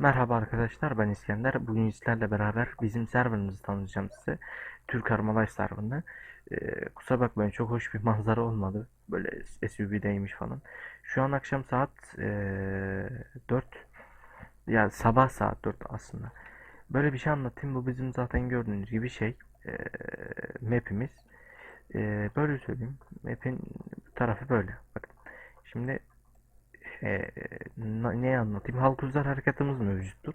Merhaba arkadaşlar ben İskender. Bugün sizlerle beraber bizim serverımızı tanıtacağım size. Türk Armalay serverını. Ee, kusura bakmayın çok hoş bir manzara olmadı. Böyle SUV'deymiş falan. Şu an akşam saat ee, 4. Yani sabah saat 4 aslında. Böyle bir şey anlatayım. Bu bizim zaten gördüğünüz gibi şey. ee, map'imiz. Ee, böyle söyleyeyim. Map'in tarafı böyle. Bakın. Şimdi na- neyi anlatayım? Halkuzlar harekatımız mevcuttur.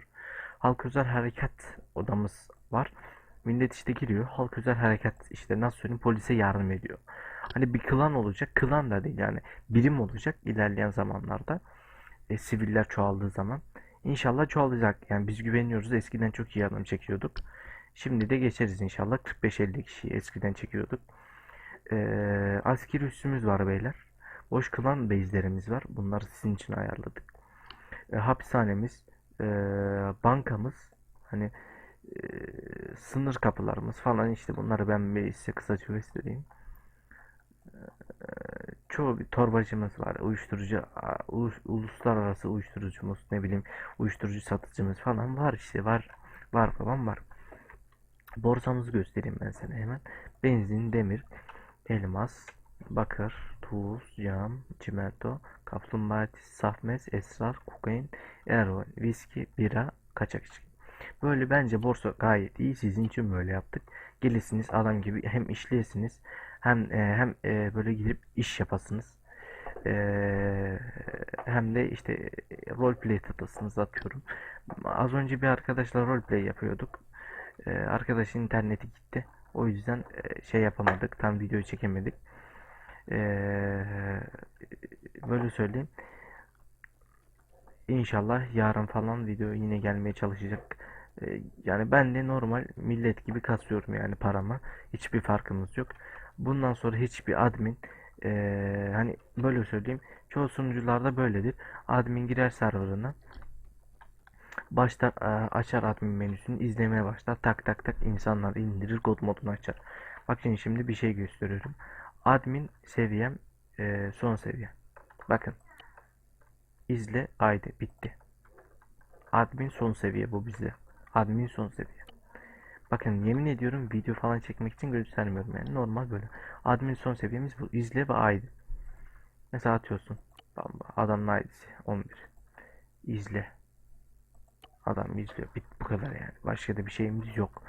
Halkuzlar harekat odamız var. Millet işte giriyor. Halkuzlar harekat işte nasıl polise yardım ediyor. Hani bir klan olacak. Klan da değil yani. Birim olacak ilerleyen zamanlarda. E, siviller çoğaldığı zaman. İnşallah çoğalacak. Yani biz güveniyoruz. Eskiden çok iyi adam çekiyorduk. Şimdi de geçeriz inşallah. 45-50 kişiyi eskiden çekiyorduk. Ee, askeri üssümüz var beyler. Boş klan base'lerimiz var. Bunları sizin için ayarladık. E, hapishanemiz, e, bankamız, hani e, sınır kapılarımız falan işte bunları ben bir size kısaca göstereyim. Çoğu bir torbacımız var. Uyuşturucu, uluslararası uyuşturucumuz, ne bileyim uyuşturucu satıcımız falan var işte var. Var falan var. Borsamızı göstereyim ben sana hemen. Benzin, demir, elmas, bakır, tuz, cam, çimento, kaplumbağa safmez, esrar, kokain, eroin, viski, bira, kaçak içki. Böyle bence borsa gayet iyi. Sizin için böyle yaptık. Gelirsiniz adam gibi hem işleyesiniz hem e, hem e, böyle gidip iş yapasınız. E, hem de işte e, roleplay tatasınız atıyorum. Az önce bir arkadaşla roleplay yapıyorduk. E, arkadaşın interneti gitti. O yüzden e, şey yapamadık. Tam videoyu çekemedik. E, böyle söyleyeyim. İnşallah yarın falan video yine gelmeye çalışacak. E, yani ben de normal millet gibi kasıyorum yani paramı. Hiçbir farkımız yok. Bundan sonra hiçbir admin e, hani böyle söyleyeyim. Çoğu sunucularda böyledir. Admin girer serverına. Başta e, açar admin menüsünü izlemeye başlar. Tak tak tak insanlar indirir god modunu açar. Bakın şimdi bir şey gösteriyorum. Admin seviyem e, son seviye. Bakın. izle haydi bitti. Admin son seviye bu bizde. Admin son seviye. Bakın yemin ediyorum video falan çekmek için göstermiyorum yani normal böyle. Admin son seviyemiz bu. izle ve haydi. Mesela atıyorsun. Adamın ID'si 11. İzle. Adam izliyor. Bit bu kadar yani. Başka da bir şeyimiz yok.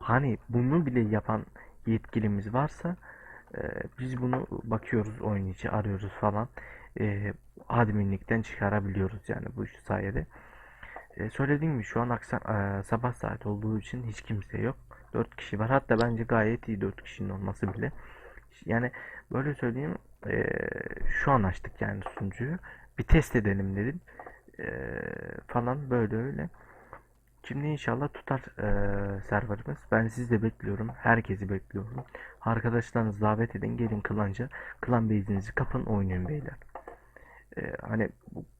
Hani bunu bile yapan yetkilimiz varsa e, biz bunu bakıyoruz oyun içi arıyoruz falan. E, adminlikten çıkarabiliyoruz yani bu sayede. E, söylediğim gibi şu an akşam e, sabah saat olduğu için hiç kimse yok. 4 kişi var. Hatta bence gayet iyi 4 kişinin olması bile. Yani böyle söyleyeyim e, şu an açtık yani sunucuyu. Bir test edelim dedim. E, falan böyle öyle. Şimdi inşallah tutar e, serverımız. Ben sizi de bekliyorum. Herkesi bekliyorum. Arkadaşlarınızı davet edin. Gelin klanca. Klan base'inizi kapın oynayın beyler. E, hani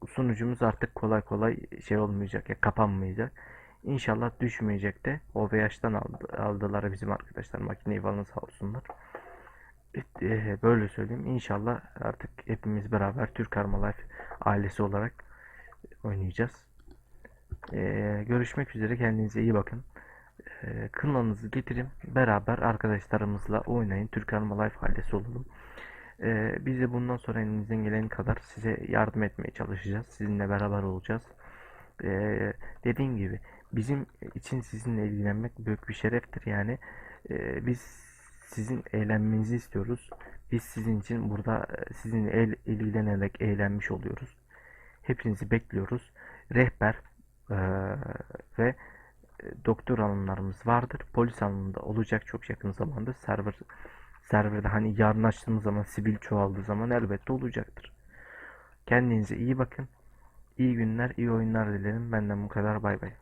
sunucumuz artık kolay kolay şey olmayacak ya kapanmayacak. İnşallah düşmeyecek de OVH'tan aldı, aldılar bizim arkadaşlar makineyi falan sağ olsunlar. E, böyle söyleyeyim. İnşallah artık hepimiz beraber Türk Arma Life ailesi olarak oynayacağız. Ee, görüşmek üzere. Kendinize iyi bakın. Ee, kınanızı getirin. Beraber arkadaşlarımızla oynayın. Türk Arma Life ailesi olalım. Ee, biz de bundan sonra elimizden gelen kadar size yardım etmeye çalışacağız. Sizinle beraber olacağız. Ee, dediğim gibi bizim için sizinle ilgilenmek büyük bir şereftir. Yani Ee, biz sizin eğlenmenizi istiyoruz. Biz sizin için burada e, sizinle el, ilgilenerek eğlenmiş oluyoruz. Hepinizi bekliyoruz. Rehber ve e, doktor alanlarımız vardır. Polis alanında olacak çok yakın zamanda. Server serverde hani yarın açtığımız zaman sivil çoğaldığı zaman elbette olacaktır. Kendinize iyi bakın. İyi günler, iyi oyunlar dilerim. Benden bu kadar. Bay bay.